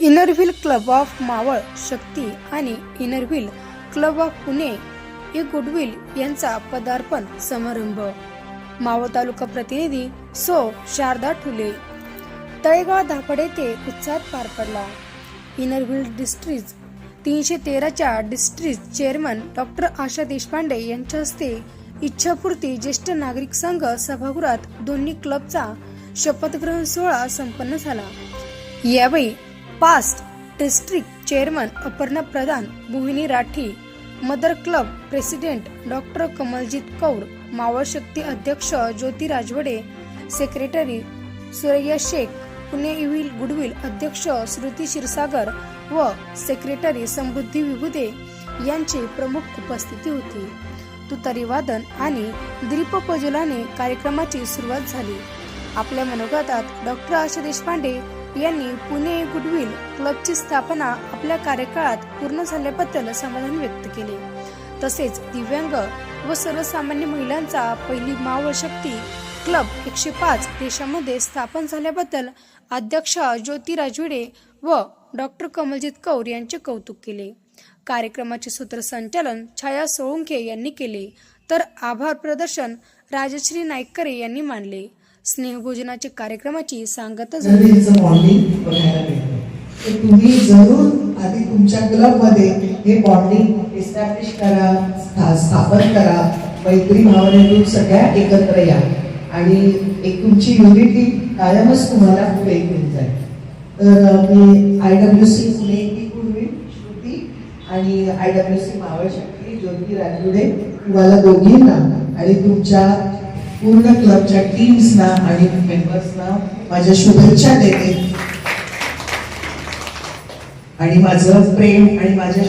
Inner Wheel club of Maval Shakti आणि Inner Wheel club of Pune हे goodwill यांचा पदार्पण समारंभ. मावळ तालुका प्रतिनिधी सो शारदा ठुले. तळेगाव धापड येथे उत्साहात पार पडला. इनरव्हील डिस्ट्रीज तीनशे तेराच्या district chairman doctor Asha Deshpande यांच्या हस्ते इच्छापूर्ती ज्येष्ठ नागरिक संघ सभागृहात दोन्ही क्लबचा शपथग्रहण सोहळा संपन्न झाला. यावेळी past district chairman Aparna Pradhan Mohini Rathi mother club president doctor Kamaljeet Kaur Maval Shakti अध्यक्ष ज्योती राजवडे सेक्रेटरी सुरैया शेख पुणे इव्हिल गुडविल अध्यक्ष श्रुती क्षीरसागर व सेक्रेटरी समृद्धी विभुदे यांची प्रमुख उपस्थिती होती. तुतारी वादन आणि दीपप्रज्वलाने कार्यक्रमाची सुरुवात झाली. आपल्या मनोगतात डॉक्टर आशा देशपांडे यांनी पुणे गुडविल क्लबची स्थापना आपल्या कार्यकाळात पूर्ण झाल्याबद्दल समाधान व्यक्त केले. तसेच दिव्यांग व सर्वसामान्य महिलांचा पहिली मावळ शक्ती क्लब एकशे पाच देशामध्ये स्थापन झाल्याबद्दल अध्यक्ष ज्योती राजविडे व डॉक्टर कमलजीत कौर यांचे कौतुक केले. कार्यक्रमाचे सूत्रसंचालन छाया सोळुंखे यांनी केले. तर आभार प्रदर्शन राजश्री नाईककरे यांनी मानले. स्नेहभोजनाची कार्यक्रमाची सांगता झाली नदीचं बॉन्डिंग बघायला मिळतं तुम्ही जरूर आधी तुमच्या क्लबमध्ये हे बॉन्डिंग एस्टॅब्लिश करा स्था- स्थापन करा. मैत्री भावनेतून सगळ्या एकत्र या. आणि एक तुमची युनिटी कायमच तुम्हाला पुढे घेऊन जाईल. तर मी आय डब्ल्यू सी पुणे पूर्वी श्रुती आणि I W C Maval Shakti Jyoti Rajwade तुम्हाला दोघींना आणि तुमच्या पूर्ण क्लबच्या टीम्सना आणि मेंबर्सना माझ्या शुभेच्छा देते. आणि माझं प्रेम आणि माझ्या